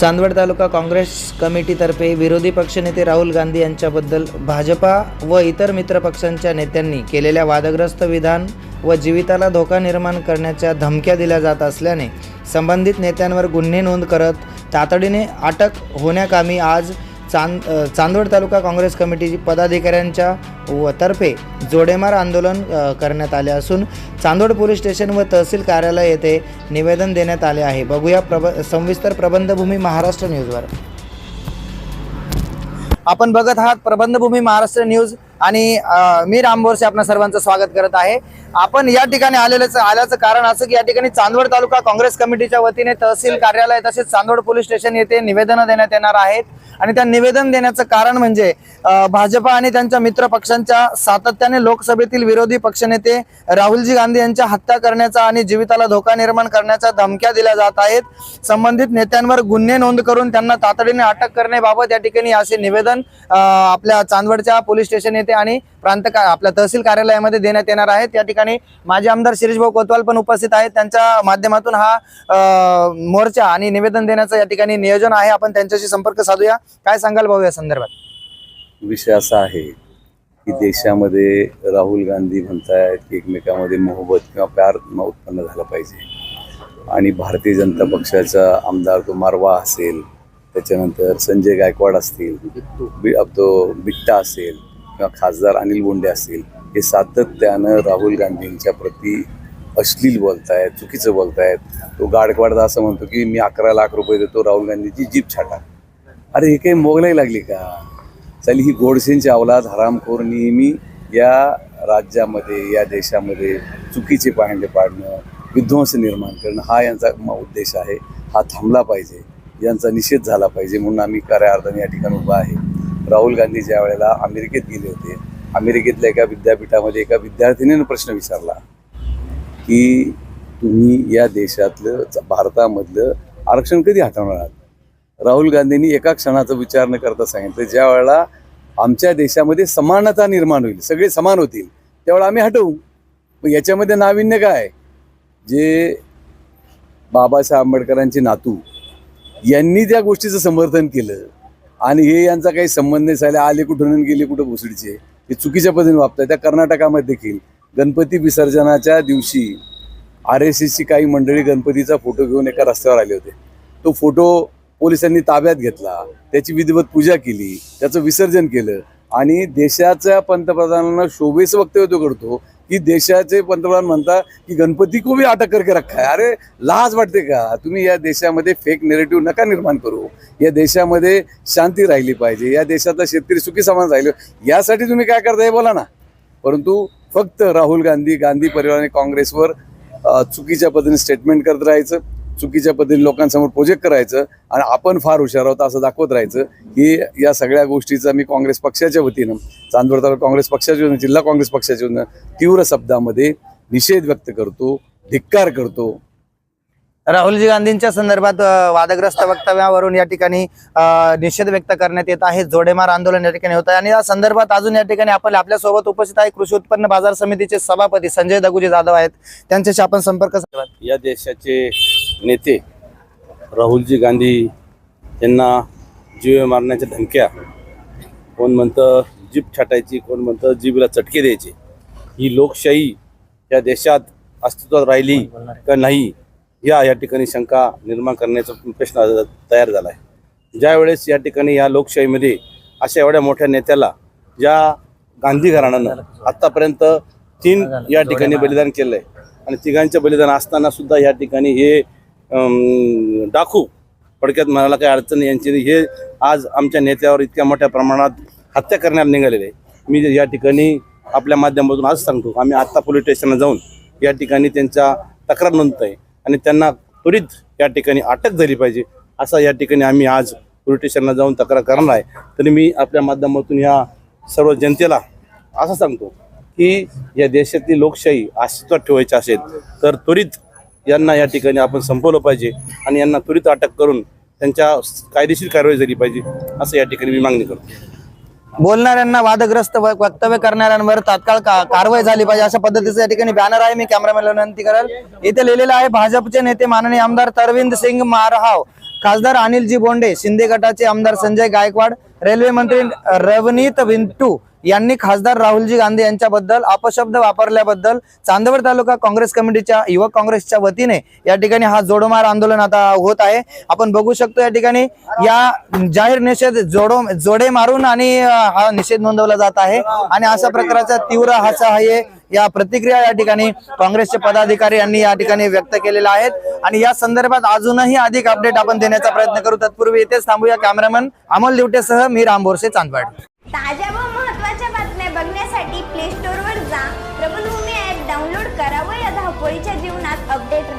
चांदवड तालुका काँग्रेस कमिटीतर्फे विरोधी पक्षनेते राहुल गांधी यांच्याबद्दल भाजपा व इतर मित्रपक्षांच्या नेत्यांनी केलेल्या वादग्रस्त विधान व जीविताला धोका निर्माण करण्याच्या धमक्या दिल्या जात असल्याने संबंधित नेत्यांवर गुन्हे नोंद करत तातडीने अटक होण्याकामी आज चांद चांदवड तालुका काँग्रेस कमिटीची पदाधिकाऱ्यांच्या व तर्फे जोडेमार आंदोलन करण्यात आले असून चांदवड पोलीस स्टेशन व तहसील कार्यालय येथे निवेदन देण्यात आले आहे. बघूया प्रब संविस्तर प्रबंधभूमी महाराष्ट्र न्यूजवर. आपण बघत आहात प्रबंधभूमी महाराष्ट्र न्यूज. आणि मी राम बोरसे आपणा सर्वांचं स्वागत करत आहे. आपण या ठिकाणी आलेलं आल्याचं कारण असं की या ठिकाणी चांदवड तालुका काँग्रेस कमिटीच्या वतीने तहसील कार्यालय तसेच चांदवड पोलीस स्टेशन येथे निवेदनं देण्यात येणार आहेत. आणि त्या निवेदन देण्याचं कारण म्हणजे भाजपा आणि त्यांच्या मित्र पक्षांच्या सातत्याने लोकसभेतील विरोधी पक्षनेते राहुलजी गांधी यांच्या हत्या करण्याचा आणि जीविताला धोका निर्माण करण्याच्या धमक्या दिल्या जात आहेत. संबंधित नेत्यांवर गुन्हे नोंद करून त्यांना तातडीने अटक करण्याबाबत या ठिकाणी असे निवेदन आपल्या चांदवडच्या पोलीस स्टेशन येथे आणि प्रांत का आपल्या तहसील कार्यालयामध्ये देण्यात येणार आहेत. या ठिकाणी माजी आमदार शिरीषभाऊ कोतवाल पण उपस्थित आहेत. त्यांच्या माध्यमातून हा मोर्चा आणि निवेदन देण्याचं या ठिकाणी नियोजन आहे. आपण त्यांच्याशी संपर्क साधूया. काय सांगाल भाऊ या संदर्भात? विषय असा आहे की देशामध्ये राहुल गांधी म्हणतायत की एकमेकामध्ये मोहब्बत किंवा प्यार उत्पन्न झालं पाहिजे. आणि भारतीय जनता पक्षाचा आमदार तो मारवा असेल त्याच्यानंतर संजय गायकवाड असतील बि तो बिट्टा असेल किंवा खासदार अनिल बोंडे असतील हे सातत्यानं राहुल गांधींच्या प्रती अश्लील बोलतायत चुकीचं बोलतायत. तो गाडकवाडदा असं म्हणतो की मी अकरा लाख रुपये देतो राहुल गांधीची जीप छाटा. अरे हे काही मोगलाई लागली का? चाली ही गोडसेंची अवलाद हरामखोर नेहमी या राज्यामध्ये या देशामध्ये चुकीचे पायंडे पाडणं विध्वंस निर्माण करणं हा यांचा उद्देश आहे. हा थांबला पाहिजे. यांचा निषेध झाला पाहिजे म्हणून आम्ही खऱ्या अर्थाने या ठिकाणी उभा आहे. राहुल गांधी ज्या वेळेला अमेरिकेत गेले होते अमेरिकेतल्या एका विद्यापीठामध्ये एका विद्यार्थिनीनं प्रश्न विचारला की तुम्ही या देशातलं भारतामधलं आरक्षण कधी हटवणार आहात? राहुल गांधींनी एका क्षणाचा विचार न करता सांगितलं ज्या वेळेला आमच्या देशामध्ये समानता निर्माण होईल सगळे समान होतील त्यावेळेला आम्ही हटवू. मग याच्यामध्ये नाविन्य काय? जे बाबासाहेब आंबेडकरांचे नातू यांनी त्या गोष्टीचं समर्थन केलं आणि हे यांचा काही संबंध नाही. झाला आले कुठून गेले कुठं भोसडीचे? हे चुकीच्या पद्धतीने वापरतात त्या कर्नाटकामध्ये देखील गणपती विसर्जनाच्या दिवशी आर एस एसची काही मंडळी गणपतीचा फोटो घेऊन एका रस्त्यावर आले होते. तो फोटो पोलिसांनी ताब्यात घेतला. त्याची विधिवत पूजा केली. त्याचं विसर्जन केलं. आणि देशाच्या पंतप्रधानांना शोभेचं वक्तव्य तो करतो. की देशाचे पंतप्रधान म्हणतात की गणपती को भी अटक करके रखा है. अरे लाज वाटते का? तुम्ही या देशामध्ये फेक नेरेटिव्ह नका निर्माण करू. या देशामध्ये शांती राहिली पाहिजे. या देशातला शेतकरी सुखी समान राहिले. यासाठी तुम्ही काय करताय हे बोला ना. परंतु फक्त राहुल गांधी गांधी परिवाराने काँग्रेसवर चुकीच्या पद्धतीने स्टेटमेंट करत राहायचं. चुकीच्या पद्धतीने लोकांसमोर प्रोजेक्ट करायचं आणि आपण फार हुशार आहोत असं दाखवत राहायचं की या सगळ्या गोष्टीचा मी काँग्रेस पक्षाच्या वतीनं चांदवड तालुका काँग्रेस पक्षाच्या वतीनं जिल्हा काँग्रेस पक्षाच्या वतीनं तीव्र शब्दामध्ये निषेध व्यक्त करतो धिक्कार करतो. राहुलजी गांधींच्या संदर्भात वादग्रस्त वक्तव्यावरून या ठिकाणी निषेध व्यक्त करण्यात येत आहे. जोडेमार आंदोलन या ठिकाणी होत आहे. आणि या संदर्भात अजून या ठिकाणी आपण आपल्यासोबत उपस्थित आहे कृषी उत्पन्न बाजार समितीचे सभापती संजय दगुजी जाधव आहेत. त्यांच्याशी आपण संपर्क साधला. या देशाचे नेते राहुलजी गांधी यांना जीवे मारण्याच्या धमक्या कोण म्हणतं जीभ छाटायची कोण म्हणतं जीभला चटके द्यायचे ही लोकशाही या देशात अस्तित्वात राहिली का नाही या या ठिकाणी शंका निर्माण करण्याचा प्रश्न तयार झाला आहे ज्यावेळेस या ठिकाणी या लोकशाहीमध्ये अशा एवढ्या मोठ्या नेत्याला ज्या गांधी घराण्यानं आत्तापर्यंत तीन या ठिकाणी बलिदान केलं आहे आणि तिघांचं बलिदान असताना सुद्धा या ठिकाणी हे अम, फडक्यात थोडक्यात म्हणायला काही अडचण यांची हे आज आमच्या नेत्यावर इतक्या मोठ्या प्रमाणात हत्या करण्यात निघालेले आहे. मी या ठिकाणी आपल्या माध्यमातून आज सांगतो आम्ही आत्ता पोलीस स्टेशनला जाऊन या ठिकाणी त्यांच्या तक्रार नोंदत आहे आणि त्यांना त्वरित या ठिकाणी अटक झाली पाहिजे असा या ठिकाणी आम्ही आज पोलीस स्टेशनला जाऊन तक्रार करणार आहे. तरी मी आपल्या माध्यमातून ह्या सर्व जनतेला असं सांगतो की या देशातली लोकशाही अस्तित्वात ठेवायची असेल तर त्वरित यांना या ठिकाणी आपण संपवलं पाहिजे आणि यांना त्वरित अटक करून त्यांच्या कायदेशीर कारवाई झाली पाहिजे असं या ठिकाणी मी मागणी करतो. बोलणाऱ्यांना वादग्रस्त व- वक्तव्य करणाऱ्यांवर तात्काळ का- कारवाई झाली पाहिजे अशा पद्धतीचं या ठिकाणी बॅनर आहे. मी कॅमेरामॅनला विनंती करेल. इथे लिहिलेलं आहे भाजपचे नेते माननीय आमदार तरविंद सिंग मारहाव खासदार अनिलजी बोंडे शिंदे गटाचे आमदार संजय गायकवाड रेल्वे मंत्री रवनीत विंटू यांनी खासदार राहुलजी गांधी यांच्याबद्दल अपशब्द वापरल्याबद्दल चांदवड तालुका काँग्रेस कमिटीच्या युवक काँग्रेसच्या वतीने या ठिकाणी हा जोडोमार आंदोलन आता होत आहे. आपण बघू शकतो या ठिकाणी या जाहीर निषेध जोडो जोडे मारून आणि हा निषेध नोंदवला जात आहे. आणि अशा प्रकारचा तीव्र हासा हे या प्रतिक्रिया या ठिकाणी काँग्रेसचे पदाधिकारी यांनी या ठिकाणी व्यक्त केलेल्या आहेत. आणि या संदर्भात अजूनही अधिक अपडेट आपण देण्याचा प्रयत्न करू. तत्पूर्वी इथेच थांबूया. कॅमेरामन अमोल दिवटेसह मी राम बोरसे चांदवाड. ताज्या व महत्त्वाच्या बातम्या बघण्यासाठी प्ले स्टोअरवर जा. प्रबलभूमी ऍप डाऊनलोड करा व या धावपळीच्या जीवनात अपडेट